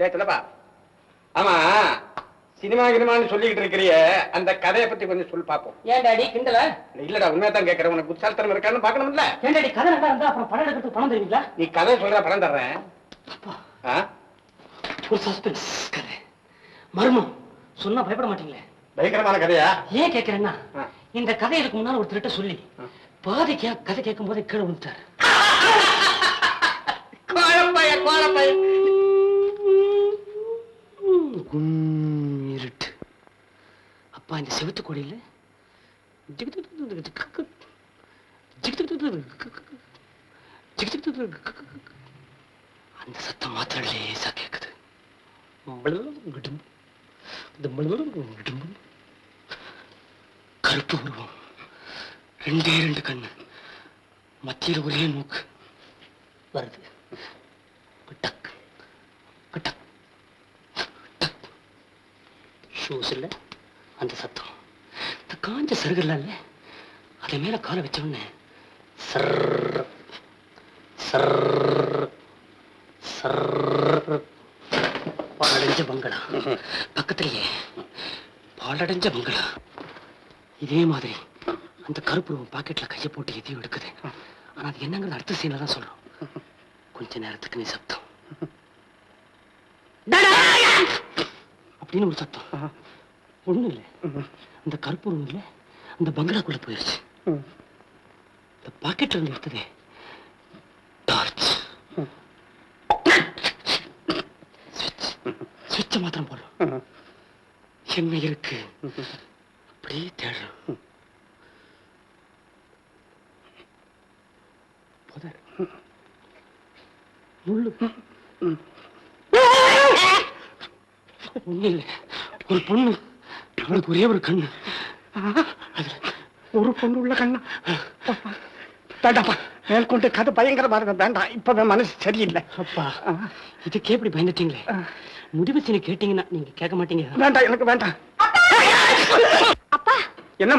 லேட்டலப்பா ஆமா சினிமா கினிமான்னு சொல்லிக்கிட்டு இருக்கிறிய அந்த கதையை பத்தி கொஞ்சம் சொல்லி பாப்போம் ஏன் டாடி கிண்டல? இல்லடா உண்மையா தான் கேட்கறேன். உனக்கு புத்தால்தனம் இருக்கான்னு பாக்கணும்ல ஏன் டாடி கதை நல்லா இருந்தா அப்புறம் படம் எடுக்கிறதுக்கு பணம் தருவீங்களா? நீ கதை சொல்ற பணம் தர்றேன்? ஒரு சஸ்பென்ஸ் கதை. மர்மம். சொன்னா பயப்பட மாட்டீங்களே. பயங்கரமான கதையா? ஏன் கேக்குறேன்னா. இந்த கதை இதுக்கு முன்னால ஒருத்தர்கிட்ட சொல்லி. பாதி கதை கேட்கும் போதே கீழே விழுந்துட்டாரு. கோழப்பைய இருட்டு. அப்பா இந்த செவுத்து கொடியில அந்த சத்தம் மாத்திரம் லேசா கேக்குது. கருப்பு உருவம். ரெண்டே ரெண்டு கண்ணு. மத்தியில் ஒரே மூக்கு வருது. ஷூஸ் இல்ல அந்த சத்தம். இந்த காஞ்ச சருகல்ல இல்ல. அதை மேல காலை வச்ச உடனே சர் சர் பாலடைஞ்ச பங்களா. பக்கத்திலேயே பாலடைஞ்ச பங்களா. இதே மாதிரி அந்த கருப்பு பாக்கெட்ல கையை போட்டு எதையும் எடுக்குது. ஆனா அது என்னங்கிறது அடுத்த சீன்ல தான் சொல்றோம். கொஞ்ச நேரத்துக்கு நீ சத்தம் அப்படின்னு ஒரு சத்தம். ஒண்ணும் இல்லை. அந்த கருப்பு ஒண்ணும் இல்லை அந்த பங்களாக்குள்ள போயிருச்சு. இந்த பாக்கெட்ல இருந்து எடுத்ததே டார்ச் சுவிட்ச மாத்திரம் போடலாம் என்ன இருக்கு? அப்படியே தேடுறோம். புதர் முள்ளு. ஒண்ணு இல்லை ஒரு பொண்ணு. அவளுக்கு ஒரே ஒரு கண்ணு. ஒரு பொண்ணு உள்ள கண்ணா வேண்டாப்பா. மேற்கொண்டு கதை பயங்கரமா இருக்கு வேண்டாம். இப்பவே மனசு சரியில்லை. அப்பா இதுக்கே இப்படி பயந்துட்டீங்களே? முடிவு சீனை கேட்டீங்கன்னா நீங்க கேட்க மாட்டீங்க. வேண்டாம் எனக்கு வேண்டாம். அப்பா! என்னம்மா?